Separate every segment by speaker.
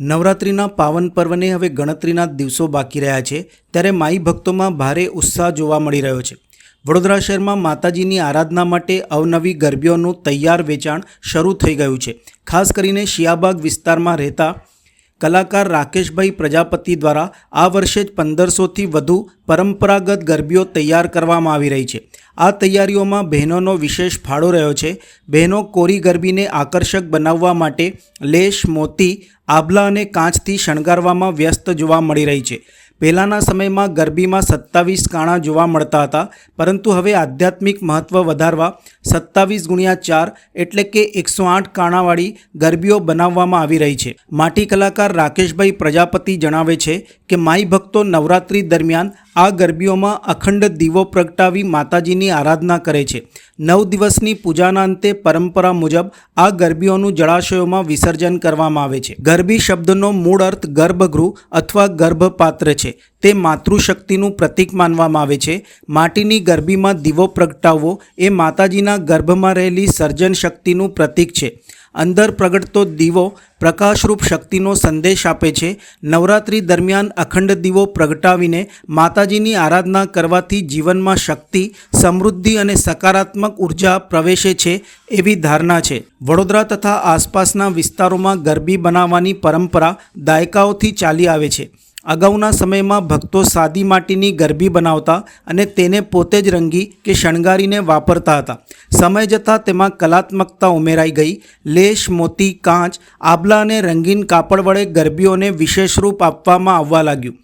Speaker 1: નવરાત્રિના પાવન પર્વને હવે ગણતરીના દિવસો બાકી રહ્યા છે, ત્યારે માઈ ભક્તોમાં ભારે ઉત્સાહ જોવા મળી રહ્યો છે. વડોદરા શહેરમાં માતાજીની આરાધના માટે અવનવી ગરબીઓનું તૈયાર વેચાણ શરૂ થઈ ગયું છે. ખાસ કરીને શિયાબાગ વિસ્તારમાં રહેતા કલાકાર રાકેશભાઈ પ્રજાપતિ દ્વારા આ વર્ષે જ પંદરસોથી વધુ પરંપરાગત ગરબીઓ તૈયાર કરવામાં આવી રહી છે. આ તૈયારીઓમાં બહેનોનો વિશેષ ફાળો રહ્યો છે. બહેનો કોરી ગરબીને આકર્ષક બનાવવા માટે લેશ, મોતી, આભલા અને કાંચથી શણગારવામાં વ્યસ્ત જોવા મળી રહી છે. પહેલાંના સમયમાં ગરબીમાં સત્તાવીસ કાણા જોવા મળતા હતા, પરંતુ હવે આધ્યાત્મિક મહત્ત્વ વધારવા સત્તાવીસ ગુણ્યા ચાર એટલે કે એકસો આઠ કાણાવાળી ગરબીઓ બનાવવામાં આવી રહી છે. માટી કલાકાર રાકેશભાઈ પ્રજાપતિ જણાવે છે કે, માઈ ભક્તો નવરાત્રિ દરમિયાન આ ગરબીઓમાં અખંડ દીવો પ્રગટાવી માતાજીની આરાધના કરે છે. નવ દિવસની પૂજાના અંતે પરંપરા મુજબ આ ગરબીઓનું જળાશયોમાં વિસર્જન કરવામાં આવે છે. ગરબી શબ્દનો મૂળ અર્થ ગર્ભગૃહ અથવા ગર્ભપાત્ર છે. તે માતૃશક્તિનું પ્રતીક માનવામાં આવે છે. માટીની ગરબીમાં દીવો પ્રગટાવવો એ માતાજીના ગર્ભમાં રહેલી સર્જન શક્તિનું પ્રતીક છે. અંદર પ્રગટતો દીવો પ્રકાશરૂપ શક્તિનો સંદેશ આપે છે. નવરાત્રિ દરમિયાન અખંડ દીવો પ્રગટાવીને માતાજીની આરાધના કરવાથી જીવનમાં શક્તિ, સમૃદ્ધિ અને સકારાત્મક ઊર્જા પ્રવેશે છે એવી ધારણા છે. વડોદરા તથા આસપાસના વિસ્તારોમાં ગરબી બનાવવાની પરંપરા દાયકાઓથી ચાલી આવે છે. અગાઉના સમયમાં ભક્તો સાદી માટીની ગરબી બનાવતા અને તેને પોતે જ રંગી કે શણગારીને વાપરતા હતા. સમય જતાં તેમાં કલાત્મકતા ઉમેરાઈ ગઈ. લેશ, મોતી, કાંચ આબલા અને રંગીન કાપડ વડે ગરબીઓને વિશેષ રૂપ આપવામાં આવવા લાગ્યું.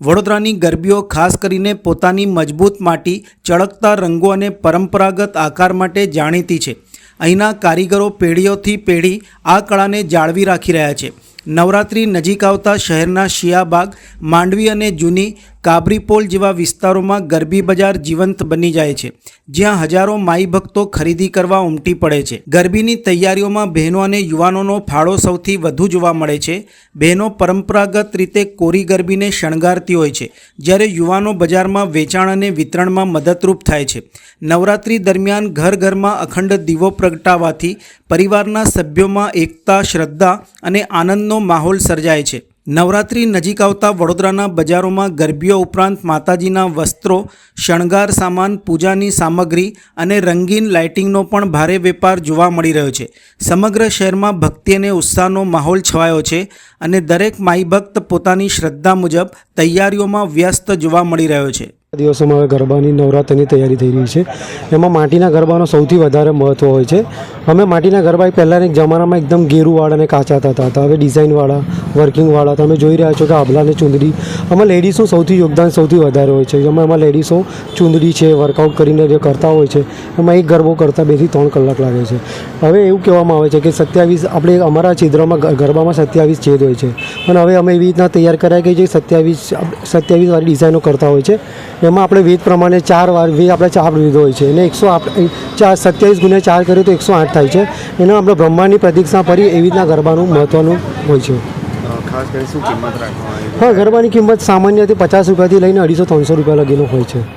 Speaker 1: વડોદરાની ગરબીઓ ખાસ કરીને પોતાની મજબૂત માટી, ચળકતા રંગો અને પરંપરાગત આકાર માટે જાણીતી છે. અહીંના કારીગરો પેઢીઓથી પેઢી આ કળાને જાળવી રાખી રહ્યા છે. નવરાત્રિ નજીક આવતા શહેરના શિયાબાગ માંડવી અને જૂની કાબરીપોલ જેવા વિસ્તારોમાં ગરબી બજાર જીવંત બની જાય છે, જ્યાં હજારો માઈ ભક્તો ખરીદી કરવા ઉમટી પડે છે. ગરબીની તૈયારીઓમાં બહેનો અને યુવાનોનો ફાળો સૌથી વધુ જોવા મળે છે. બહેનો પરંપરાગત રીતે કોરી ગરબીને શણગારતી હોય છે, જ્યારે યુવાનો બજારમાં વેચાણ અને વિતરણમાં મદદરૂપ થાય છે. નવરાત્રિ દરમિયાન ઘર ઘરમાં અખંડ દીવો પ્રગટાવવાથી પરિવારના સભ્યોમાં એકતા, શ્રદ્ધા અને આનંદનો માહોલ સર્જાય છે. નવરાત્રિ નજીક આવતા વડોદરાના બજારોમાં ગરબીઓ ઉપરાંત માતાજીના વસ્ત્રો, શણગાર સામાન, પૂજાની સામગ્રી અને રંગીન લાઇટિંગનો પણ ભારે વેપાર જોવા મળી રહ્યો છે. સમગ્ર શહેરમાં ભક્તિ અને ઉત્સાહનો માહોલ છવાયો છે અને દરેક માઈભક્ત પોતાની શ્રદ્ધા મુજબ તૈયારીઓમાં વ્યસ્ત જોવા મળી રહ્યો છે.
Speaker 2: દિવસોમાં હવે ગરબાની નવરાત્રિની તૈયારી થઈ રહી છે. એમાં માટીના ગરબાનો સૌથી વધારે મહત્ત્વ હોય છે. અમે માટીના ગરબા પહેલાંના એક જમાનામાં એકદમ ગેરુવાળા અને કાચા થતા હતા હવે ડિઝાઇનવાળા, વર્કિંગવાળા. તમે જોઈ રહ્યા છો કે આભલા અને ચુંદડી. આમાં લેડીઝનું સૌથી યોગદાન સૌથી વધારે હોય છે. એમાં એમાં લેડીઝો ચુંદડી છે, વર્કઆઉટ કરીને જે કરતા હોય છે, એમાં એક ગરબો કરતાં બેથી ત્રણ કલાક લાગે છે. હવે એવું કહેવામાં આવે છે કે સત્યાવીસ, આપણે અમારા છિદ્રમાં ગરબામાં સત્યાવીસ છેદ હોય છે. પણ હવે અમે એવી રીતના તૈયાર કર્યા કે જે સત્યાવીસ સત્યાવીસ વાળી ડિઝાઇનો કરતા હોય છે. એમાં આપણે વેદ પ્રમાણે ચાર વાર વેદ આપણે ચાર લીધો હોય છે. અને એકસો ચાર સત્યાવીસ ગુણ્યા ચાર કરીએ તો એકસો આઠ થાય છે. એના આપણે બ્રહ્માંડની પ્રતિક્ષા ફરી એવી રીતના ગરબાનું મહત્ત્વનું હોય છે. હા ગરબાની કિંમત સામાન્યથી પચાસ રૂપિયાથી લઈને અઢીસો ત્રણસો રૂપિયા લગીનો હોય છે.